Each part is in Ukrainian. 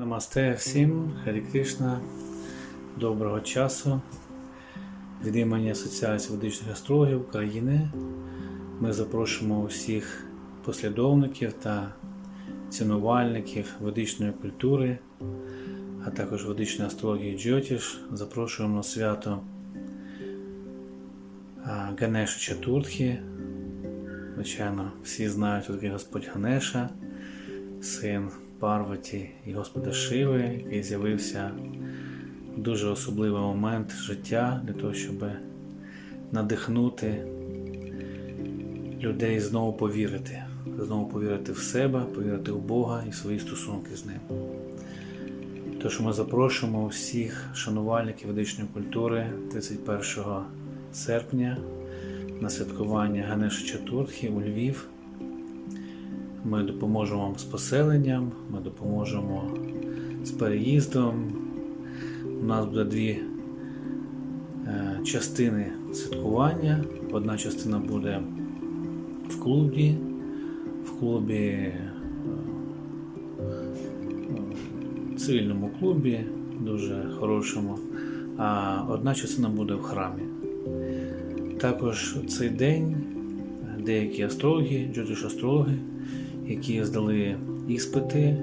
Намасте всім, Харі Кришна, доброго часу. Від імені Асоціації ведичних астрологів України ми запрошуємо усіх послідовників та цінувальників ведичної культури, а також ведичної астрології Джотіш. Запрошуємо на свято Ганеша Чатуртхі. Звичайно, всі знають, хто Господь Ганеша, син Парваті і Господа Шиви, який з'явився дуже особливий момент життя для того, щоб надихнути людей знову повірити, знову повірити в себе, повірити в Бога і в свої стосунки з ним. Тож ми запрошуємо всіх шанувальників ведичної культури 31 серпня на святкування Ганеша Чатуртхі у Львів. Ми допоможемо вам з поселенням, ми допоможемо з переїздом. У нас буде дві е, частини святкування. Одна частина буде в клубі, в клубі, е, е, цивільному клубі, дуже хорошому, а одна частина буде в храмі. Також цей день деякі астрологи, джотиш-астрологи, які здали іспити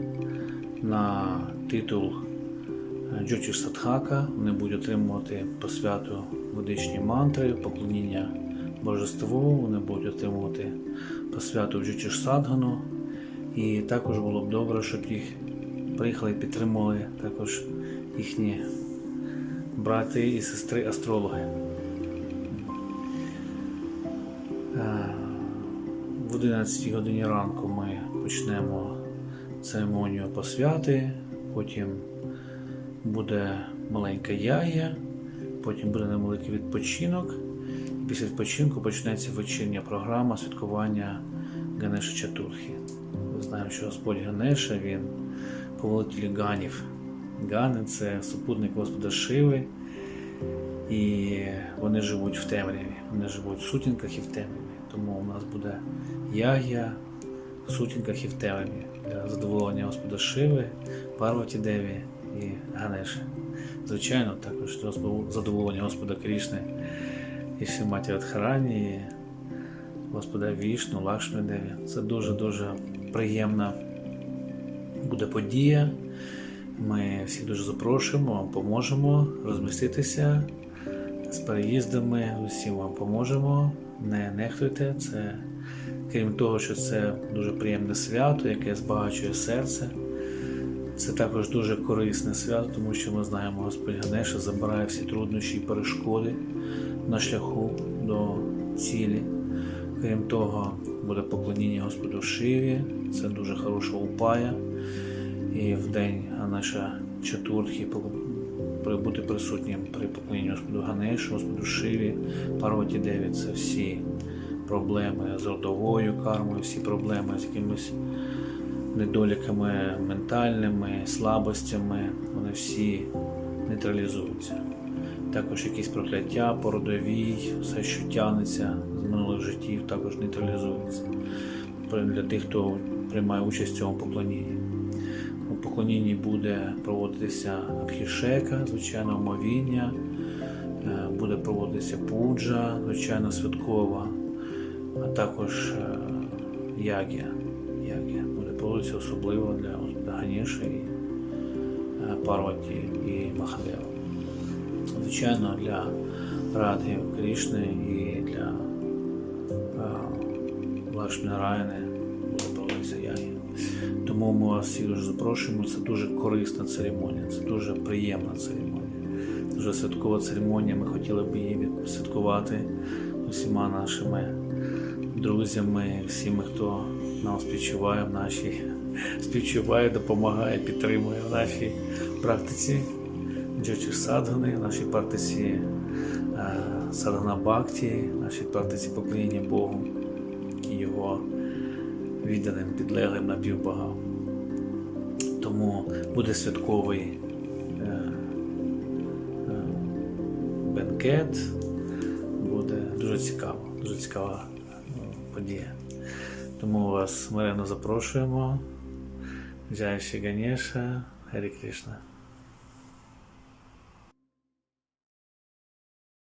на титул Джотіш Садхака. Вони будуть отримувати посвяту ведичні мантри, поклоніння божеству, вони будуть отримувати посвяту Джотіш Садгану. І також було б добре, щоб їх приїхали і підтримували також їхні брати і сестри астрологи. В 11 годині ранку ми почнемо церемонію посвяти, потім буде маленька яя, потім буде невеликий відпочинок. Після відпочинку почнеться вечірня програма святкування Ганеша Чатурхи. Ми знаємо, що Господь Ганеша він повелитель Ганів. Гани це супутник Господа Шиви, і вони живуть в темряві, вони живуть в сутінках і в темряві. Тому у нас буде яг'я в сутінках і в темряві для задоволення Господа Шиви, Парваті Деві і Ганеши. Звичайно, також для задоволення Господа Крішни і Шиматі Радхарані, і Господа Вішну, Лакшми Деві. Це дуже-дуже приємна буде подія. Ми всіх дуже запрошуємо, поможемо розміститися з переїздами, усім вам поможемо. Не нехтуйте це. Крім того, що це дуже приємне свято, яке збагачує серце. Це також дуже корисне свято, тому що ми знаємо, Господь Ганеша забирає всі труднощі і перешкоди на шляху до цілі. Крім того, буде поклоніння Господу Шиві, це дуже хороша упая. І в день Ганеша Чатуртхі бути присутнім при поклонінні Господу Ганешу, Господу Шиві, Парваті Деві це всі проблеми з родовою кармою, всі проблеми з якимись недоліками ментальними, слабостями, вони всі нейтралізуються. Також якісь прокляття, породовій, все, що тягнеться з минулих життів, також нейтралізується. Для тих, хто приймає участь в цьому поклонінні. Поклонінні буде проводитися абхішека, звичайно, омовіння, е, буде проводитися пуджа, звичайно, святкова, а також е, ягія. Ягія буде проводитися особливо для Ганіші, е, Парваті і Махадева. Звичайно, для Радги Крішни і для Лакшмі Нараяни буде проводитися ягія. Тому ми вас всіх дуже запрошуємо. Це дуже корисна церемонія, це дуже приємна церемонія. Дуже святкова церемонія. Ми хотіли б її святкувати усіма нашими друзями, всіми, хто нам співчуває в нашій співчуває, допомагає, підтримує в нашій практиці Джочі Садгани, в нашій практиці Садгана Бхакті, в нашій практиці поклоніння Богу і Його відданим підлеглим напівбогам. Тому буде святковий е, е, бенкет, буде дуже цікаво, дуже цікава е, подія. Тому вас смиренно запрошуємо. Джай Ші Ганеша, Гарі Кришна.